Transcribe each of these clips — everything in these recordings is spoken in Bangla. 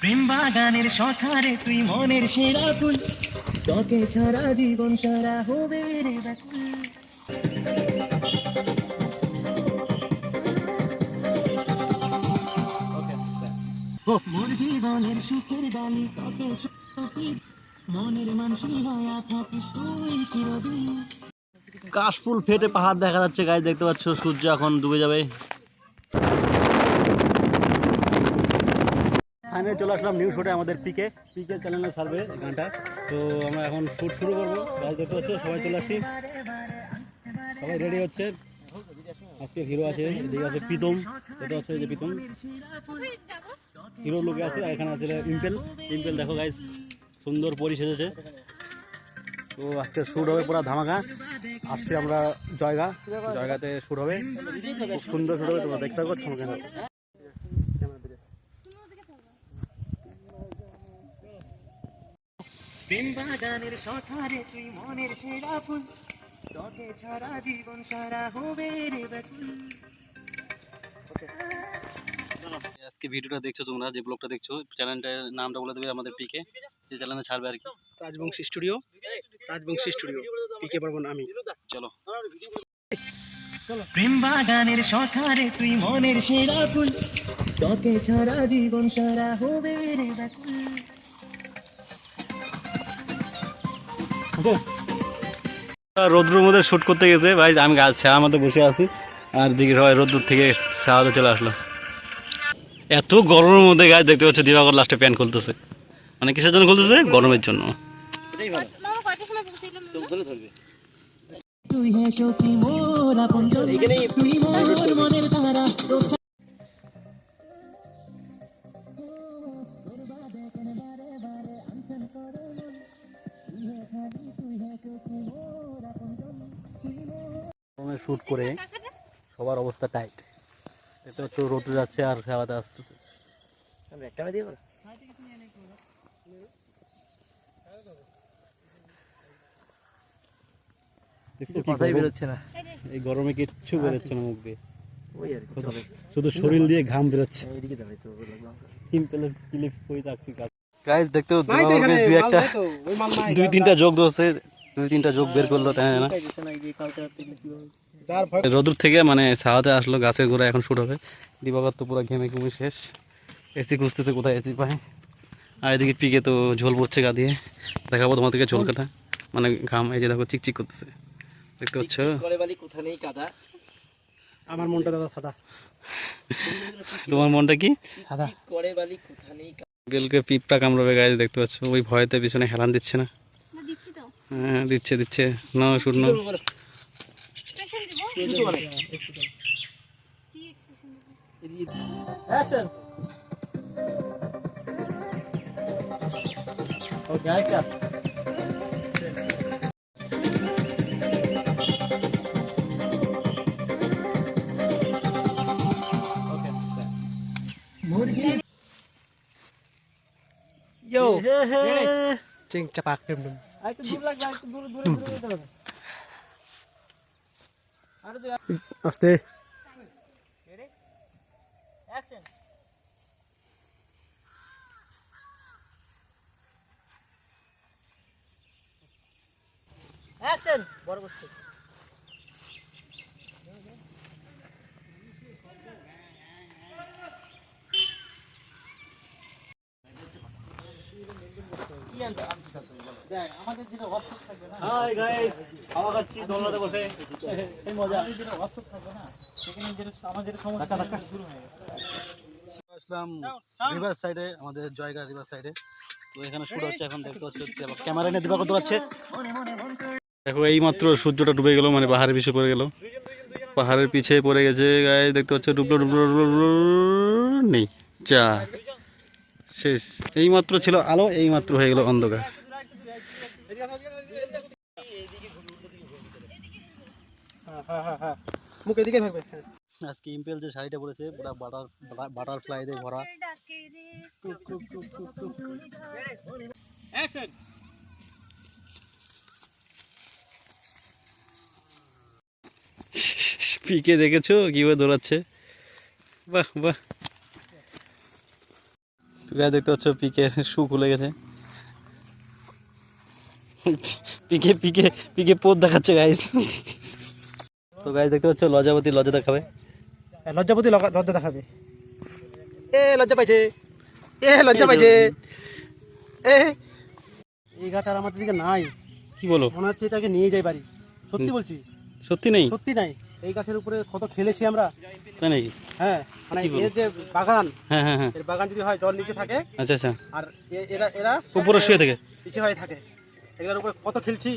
প্রেম বাগানের সখারে তুই মনের সেরা ফুল। তোকে ছাড়া জীবন সারা হবে রে ব্যাকুল। মোর জীবনের সুখের ডালি তোকে সত্যি। মনের মানুষই হয়ে থাকিস তুই চিরদিন। কাশফুল ফেটে পাহাড় দেখা যাচ্ছে গাছ দেখতে পাচ্ছ সূর্য এখন ডুবে যাবে। ফাইনালি চলে আসলাম নিউ শুটে আমাদের পিকে পিকে চ্যানেলে ছাড়বে গানটা। তো আমরা এখন শুট শুরু করব। গাছ দেখতে পাচ্ছ, সবাই চলে আসি। সবাই রেডি হচ্ছে। আজকে হিরো আছে, এদিকে আছে প্রীতম। এটা হচ্ছে যে প্রীতম। হিরো লোকে আছে, আর এখানে আছে ইম্পেল। ইম্পেল দেখো গাইস সুন্দর পরি সেজেছে। তো আজকে শুট হবে পুরো ধামাকা। আসছি আমরা জয়গা, জয়গাতে শুট হবে। খুব সুন্দর শুট হবে, তোমরা দেখতে পাবো প্রেম বাগানের সখারে তুই মনের সেরা ফুল। তোকে ছাড়া জীবন সারা হবে রে ব্যাকুল আজকে ভিডিওটা দেখছ তোমরা যে ব্লগটা দেখছ চ্যানেলটার নামটা বলে দেবে আমাদের পিকে যে চ্যানেলে ছাড়বে আর কি। Rajbanshi studio Rajbanshi studio. পিকে পারবন আমি। চলো। প্রেম বাগানের সখারে তুই মনের সেরা ফুল। তোকে ছাড়া জীবন সারা হবে রে ব্যাকুল রোদ্রের মধ্যে শ্যুট করতে গেছে। ভাই আমি গাছ ছায়া মধ্যে বসে আছি। আর দিকে সবাই রোদ্দুর থেকে ছায়াতে চলে আসলো। এত গরমের মধ্যে গাছ দেখতে পাচ্ছ দিবাকর লাস্টে প্যান্ট খুলতেছে। মানে কিসের জন্য খুলতেছে? গরমের জন্য। তুই হে সখী মোর আপন তুই মোর মনের তারা শ্যুট করে সবার অবস্থা টাইট এটা হচ্ছে রোদ্রে যাচ্ছে আর ছায়াতে আসতেছে। দেখছ কি গরম? এই গরমে কিচ্ছু বেরোচ্ছে না মুখ দিয়ে। শুধু শরীর দিয়ে ঘাম বেরোচ্ছে। গাইস দেখতে দুই একটা দুই তিনটা যোগ ধরছে দুই তিনটা যোগ বের করল তাই না? রোদুর থেকে মানে ছাওয়াতে আসলো গাছের গোড়া এখন শুট হবে। দিবাগত তো পুরো ঘেমে ঘুমে শেষ। এসি খুঁজতেছে কোথায় এসি পায়। আর এদিকে পিকে তো ঝোল পড়ছে গা দিয়ে। দেখাবো তোমাদেরকে ঝোল কাটা মানে ঘাম এই যে দেখো চিকচিক করতেছে। দেখতে পাচ্ছ? আমার মনটা দাদা সাদা। তোমার মনটা কি? সাদা বেলকে পিপটা কামড়াবে গাছ দেখতে পাচ্ছ? ওই ভয়তে পিছনে হেলান দিচ্ছে না। দিচ্ছে দিচ্ছি তো। হ্যাঁ দিচ্ছে দিচ্ছে। না শুট না চিং চাপাক ডুম ডুম আস্তে হাই গাইস খাওয়া খাচ্ছি দোলনাতে বসে। এই মজা। আসলাম রিভার সাইডে আমাদের জয়গা রিভার সাইডে তো এখানে শুট হচ্ছে এখন দেখতে হচ্ছে ক্যামেরা নিয়ে দিবা কত পাচ্ছে? দেখো এই মাত্র সূর্যটা ডুবে গেল মানে পাহাড়ের পিছে পড়ে গেল। পাহাড়ের পিছে পড়ে গেছে গায়ে দেখতে পাচ্ছ ডুবলো ডুবলো ডুবলো ডুবলো নেই। চা শেষ। এই মাত্র ছিল আলো এই মাত্র হয়ে গেল অন্ধকার। মুখ এদিকে থাকবে হ্যাঁ। আজকে ইম্পেল যে শাড়িটা পরেছে পুরো বাটার বাটারফ্লাই দিয়ে ভরা। ডাকে পিকে দেখেছ? কীভাবে দৌড়াচ্ছে? বাহ বাহ। গায়ে দেখতে পাচ্ছ পিকে শু খুলে গেছে। পিকে পিকে পিকে পোত দেখাচ্ছে গাইস তো গাইস দেখতে পাচ্ছ লজাবতী লজা দেখাবে। লজ্জাপতি লজ্জা দেখাবে। এ লজ্জা পাইছে। এ লজ্জা পাইছে। এ। এই গাছ আর আমাদের দিকে নাই। কি বলো? মনে হচ্ছে এটাকে নিয়ে যাই বাড়ি। সত্যি বলছি। সত্যি নেই? সত্যি নাই। এই গাছের উপরে কত খেলেছি আমরা? তাই নাকি? হ্যাঁ মানে এর যে বাগান হ্যাঁ হ্যাঁ হ্যাঁ। এর বাগান যদি হয় জল নিচে থাকে আচ্ছা আচ্ছা। আর এরা এরা উপরে শুয়ে থেকে। নিচে হয়ে থাকে। এগুলোর উপরে কত খেলছি?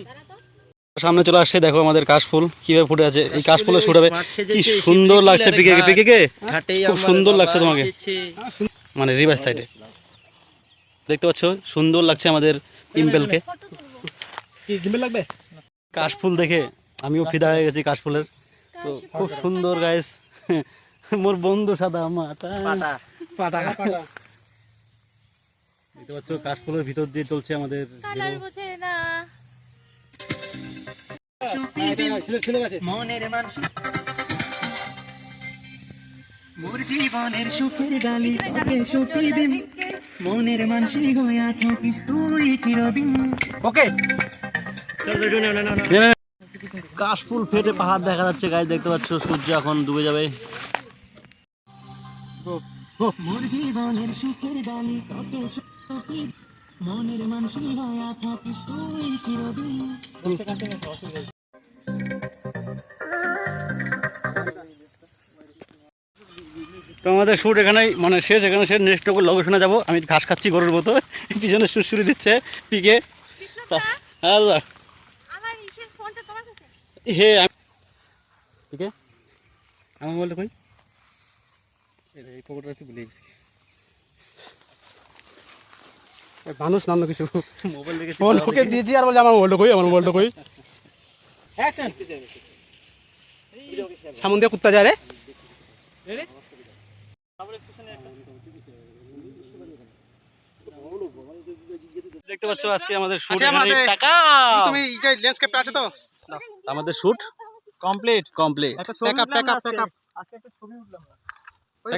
সামনে চলে আসছে দেখো আমাদের কাশফুল কীভাবে ফুটে আছে। এই কাশফুলে শুটাবে কি সুন্দর লাগছে পিকে পিকে খুব সুন্দর লাগছে তোমাকে। মানে রিভার সাইডে দেখতে পাচ্ছ সুন্দর লাগছে আমাদের ইম্পেলকে কি লাগবে? কাশফুল দেখে আমিও ফিদা হয়ে গেছি কাশফুলের। তো খুব সুন্দর গাইস মোর বন্ধু সাদা মাতা পাটা পাটা দেখতে পাচ্ছ কাশফুলের ভিতর দিয়ে চলছে আমাদের মনের মানুষ মোর জীবনের সুখের ডালি তোকে সুখী দিন মনের মানসি হইয়া থাকিস তুই চিরদিন ওকে কাশফুল ফেটে পাহাড় দেখা যাচ্ছে গাইস দেখতে পাচ্ছ সূর্য এখন ডুবে যাবে। মনের থাকিস তুই চিরদিন তো আমাদের শ্যুট এখানে মানে শেষ এখানে শেষ নেক্সট লোকেশনে যাব। আমি ঘাস খাচ্ছি গরুর মতো। পিছনে সুরসুরি দিচ্ছে পিকে। হ্যাঁ দাদা আমার ইসের ফোনটা তোমার হে আমি আমার কই? এই একটু ভুলে গেছি। মানুষ নাম না কিছু? মোবাইল রেখেছি ফোন ওকে দিয়েছি আর আমার মোবাইলটা কই আমার মোবাইলটা কই? সামন দিয়ে কুত্তা যায় রে। দেখতে পাচ্ছ আজকে আমাদের শুট আচ্ছা, টাকা। তুমি ল্যান্ডস্কেপটা আছে তো? আমাদের shoot complete complete pack up pack up up pack pack up আজকে? প্যাকআপ আজকে একটা ছবি উঠলাম না। ওই